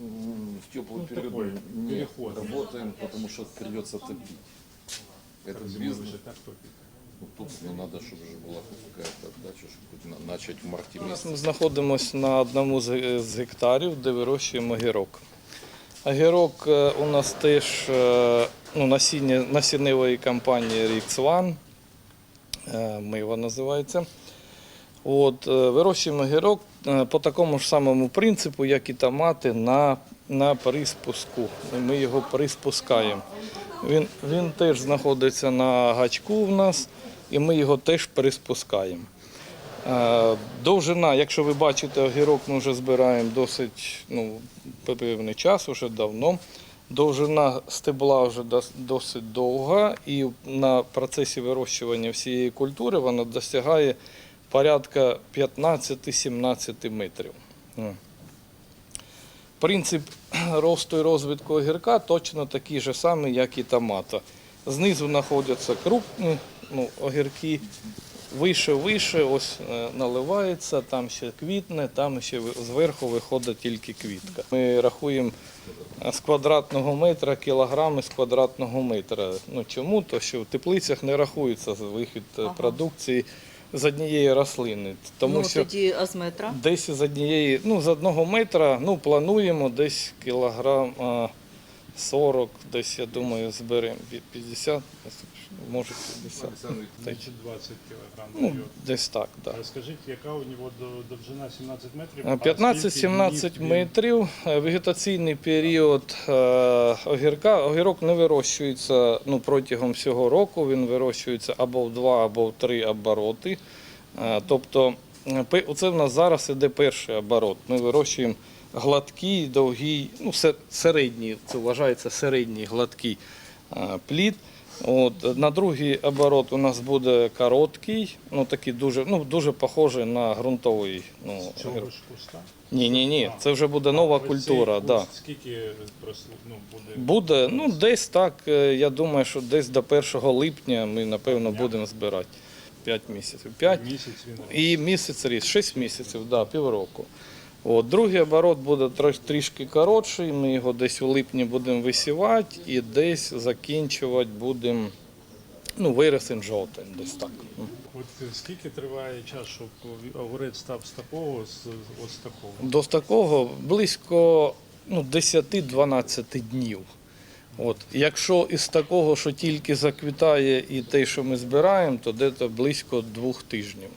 М, В теплый Ну, период такой не переход. работаем, потому что придется топить. Это Зимой бизнес. вже так топить. Ну, тут ну, надо, чтобы же была хоть какая-то отдача, чтобы хоть на- начать в марте Ми месяце. знаходимося на одному з з гектарів, де вирощуємо огірок. Огірок е, у нас теж е, ну, насіння насінневої компанії Rix One, е, Мива називається. От, е, вирощуємо огірок е, по такому ж самому принципу, як і томати на, на приспуску. Ми його приспускаємо. Він, він теж знаходиться на гачку в нас, і ми його теж приспускаємо. Довжина, якщо ви бачите, огірок ми вже збираємо досить ну, певний час, вже давно. Довжина стебла вже досить довга, і на процесі вирощування всієї культури вона досягає порядка 15-17 метрів. Принцип росту і розвитку огірка точно такий же самий, як і томата. Знизу знаходяться крупні ну, огірки, вище, вище, ось е, наливається, там ще квітне, там ще зверху виходить тільки квітка. Ми рахуємо е, з квадратного метра кілограми з квадратного метра. Ну чому? То що в теплицях не рахується вихід е, Ага. продукції з однієї рослини. Тому ну, що тоді а з метра? Десь з однієї, ну з одного метра, ну плануємо десь кілограм 40, десь я думаю, зберемо Пі- 50, може 50. Значить 20 кілограм Ну, десь так, так. Розкажіть, яка у нього довжина 17 метрів? Да. а скільки 15-17 метрів. Е, Вегетаційний період е, огірка. Огірок не вирощується ну, протягом всього року. Він вирощується або в два, або в три обороти. Е, Тобто, оце в нас зараз іде перший оборот. Ми вирощуємо гладкий, довгий, ну, се- середній, це вважається середній гладкий е, плід. От, на другий оборот у нас буде короткий, ну такий дуже, ну, дуже похожий на ґрунтовий. Ну, Цього огірок. ж куста? ні, ні, ні, це вже буде нова культура. Да. Скільки ну, буде? Буде, ну десь так, е, я думаю, що десь до 1 липня ми, напевно, будемо збирати 5 місяців. 5 Місяць він і місяць ріс, 6 місяців, да, півроку. От, другий оборот буде трішки коротший, ми його десь у липні будемо висівати і десь закінчувати будемо ну, вересень, жовтень, десь так. От е, скільки триває час, щоб огурець став з такого, з ось такого? До такого близько ну, 10-12 днів. От. Якщо із такого, що тільки заквітає і те, що ми збираємо, то десь близько двох тижнів.